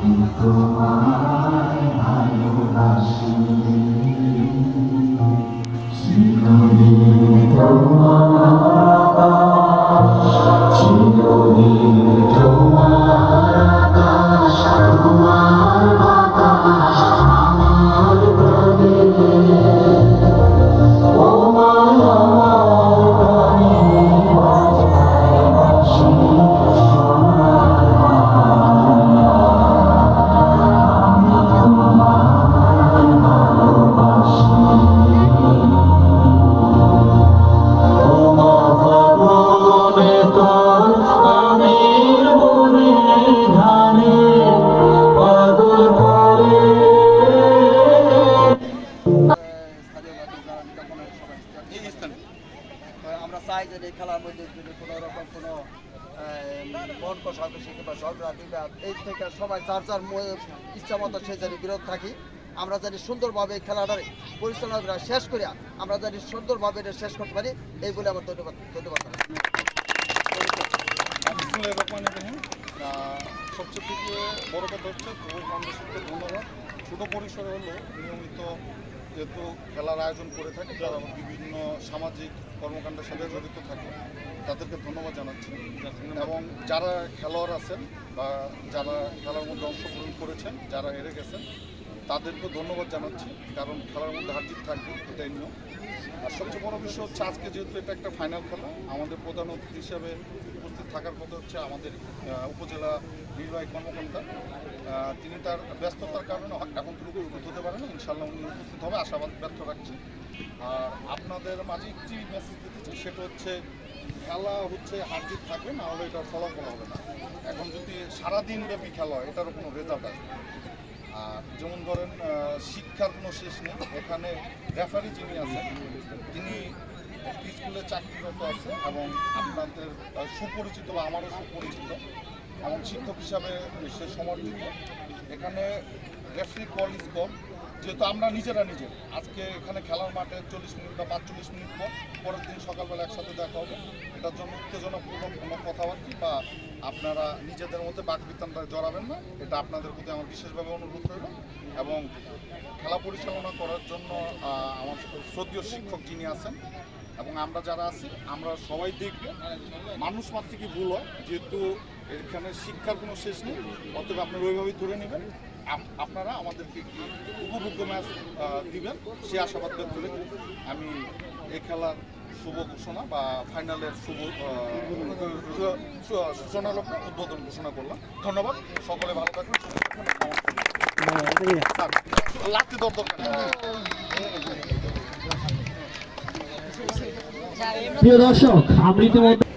আমি তোমায় ভালোবাসি আমরা চাই যে এই খেলার মধ্যে যদি কোনো রকম কোনো মন কষাকষি কিংবা ঝগড়া বিবাদ এই থেকে সবাই যার যার ম- ইচ্ছা মতো সে জানি বিরোধ থাকি। আমরা জানি সুন্দরভাবে এই খেলাটারে পরিচালনা করে শেষ করিয়া আমরা জানি সুন্দরভাবে এটা শেষ করতে পারি। এই বলে আমার ধন্যবাদ ধন্যবাদ আহ, সবচেয়ে বড় কথা হচ্ছে ছোটো পরিসরে হলেও নিয়মিত যেহেতু খেলার আয়োজন করে থাকে তারা বিভিন্ন সামাজিক কর্মকাণ্ডের সাথে জড়িত থাকে, তাদেরকে ধন্যবাদ জানাচ্ছি। এবং যারা খেলোয়াড় আছেন বা যারা খেলার মধ্যে অংশগ্রহণ করেছেন, যারা হেরে গেছেন তাদেরকে ধন্যবাদ জানাচ্ছি, কারণ খেলার মধ্যে হার জিত থাকবে, এটাই নিয়ম। আর সবচেয়ে বড় বিষয় হচ্ছে, আজকে যেহেতু এটা একটা ফাইনাল খেলা, আমাদের প্রধান অতিথি হিসাবে উপস্থিত থাকার কথা হচ্ছে আমাদের উপজেলা নির্বাহী কর্মকর্তা। তিনি তার ব্যস্ততার কারণে এখন তিনি উপস্থিত হতে পারেন ইনশাল্লাহ উনি উপস্থিত হবে, আশাবাদ ব্যর্থ রাখছি। আর আপনাদের মাঝে একটি মেসেজ দিতে চাই, সেটা হচ্ছে, খেলা হচ্ছে হার জিত থাকবে, না হলে এটার ফলাফল হবে না। এখন যদি সারাদিন ব্যাপী খেলা হয়, এটারও কোনো রেজাল্ট আসবে আর যেমন ধরেন শিক্ষার কোনো শেষ নেই। এখানে রেফারি যিনি আছেন, তিনি স্কুলে চাকরিরত আছে এবং আপনাদের সুপরিচিত বা আমারও সুপরিচিত এবং শিক্ষক হিসাবে সে সমর্থিত। এখানে রেফারি কল ইজ কল যেহেতু আমরা নিজেরা নিজে। আজকে এখানে খেলার মাঠে চল্লিশ মিনিট বা পাঁচচল্লিশ মিনিট পর, পরের দিন সকালবেলা একসাথে দেখা হবে। এটার জন্য উত্তেজনাপূর্ণ কোনো কথাবার্তা বা আপনারা নিজেদের মধ্যে বাকবিতানটা জড়াবেন না। এটা আপনাদের প্রতি আমার বিশেষভাবে অনুরোধ রইল। এবং খেলা পরিচালনা করার জন্য আমার শ্রদ্ধীয় শিক্ষক যিনি আছেন, এবং আমরা যারা আছি, আমরা সবাই দেখব। মানুষ মাত্রকে ভুল হয়, যেহেতু এখানে শিক্ষার কোনো শেষ নেই, অতএব আপনারা ওইভাবেই ধরে নেবেন। আপনারা আমাদেরকে একটি উপভোগ্য ম্যাচ দিবেন, সে আশাবাদ ব্যক্ত রেখে আমি এই খেলার শুভ ঘোষণা বা ফাইনালের শুভ সূচনা লগ্ন উদ্বোধন ঘোষণা করলাম। ধন্যবাদ, সকলে ভালো থাকবেন প্রিয়। দর্শক ইতিমধ্যে